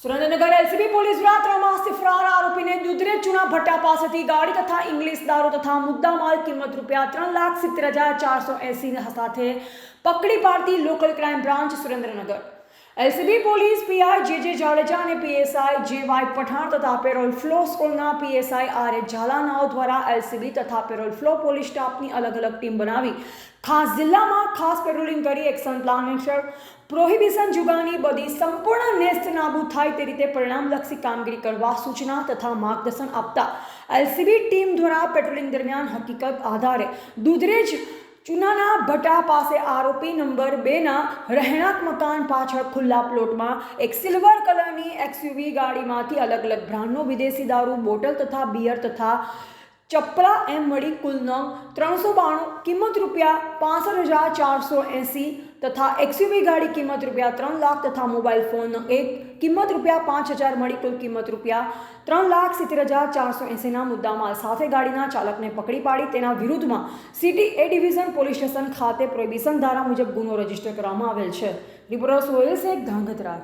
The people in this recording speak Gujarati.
સુરેન્દ્રનગર એલસીબી પોલીસ માસથી ફરાર, આરોપીને દુધરેજ ચૂના ભટ્ટા પાસેથી ગાડી તથા ઇંગ્લિશ દારૂ તથા મુદ્દામાલ કિંમત રૂપિયા ત્રણ લાખ સિત્તેર હજાર ચારસો એસી સાથે પકડી પાડતી local crime branch Surendranagar. LCB police, PI J J Jadeja અને પીએસઆઈ જે વાય પઠાણ તથા પેરોલ ફ્લો સ્કૂલના પીએસઆઈ આર એ ઝાલાનાઓ દ્વારા એલસીબી તથા પેરોલ ફ્લો પોલીસ સ્ટાફની અલગ અલગ ટીમ બનાવી. ખાસ જિલ્લામાં ખાસ પેટ્રોલિંગ કરી એક્શન પ્લાન હેઠળ. પ્રોહિબિશન જુગાની બધી સંપૂર્ણ નેસ્ત નાબૂદ થાય તે રીતે પરિણામલક્ષી કામગીરી કરવા સૂચના તથા માર્ગદર્શન આપતા. એલસીબી ટીમ દ્વારા પેટ્રોલિંગ દરમિયાન હકીકત આધારે દુધરેજ ચુનાના ભટા પાસે આરોપી નંબર બેના રહેણાંક મકાન પાછળ ખુલ્લા પ્લોટમાં એક સિલ્વર કલરની એક્સયુવી ગાડીમાંથી અલગ અલગ બ્રાન્ડનો વિદેશી દારૂ, બોટલ તથા બિયર તથા ચપલા એમ મળી કુલ નંગ ત્રણસો બાણું કિંમત રૂપિયા પાસઠ હજાર ચારસો એંસી તથા એક્સયુવી ગાડી કિંમત રૂપિયા ત્રણ લાખ તથા મોબાઈલ ફોન એક કિંમત રૂપિયા પાંચ હજાર મળી કુલ કિંમત રૂપિયા ત્રણ લાખ સિત્તેર હજાર ચારસો એંસીના મુદ્દામાલ સાથે ગાડીના ચાલકને પકડી પાડી તેના વિરુદ્ધમાં city A division police station ખાતે પ્રોહિબિશન ધારા મુજબ ગુનો રજિસ્ટર કરવામાં આવેલ છે. રિપોર્ટર સોહેલ શેખ, ધાંગધ્રા.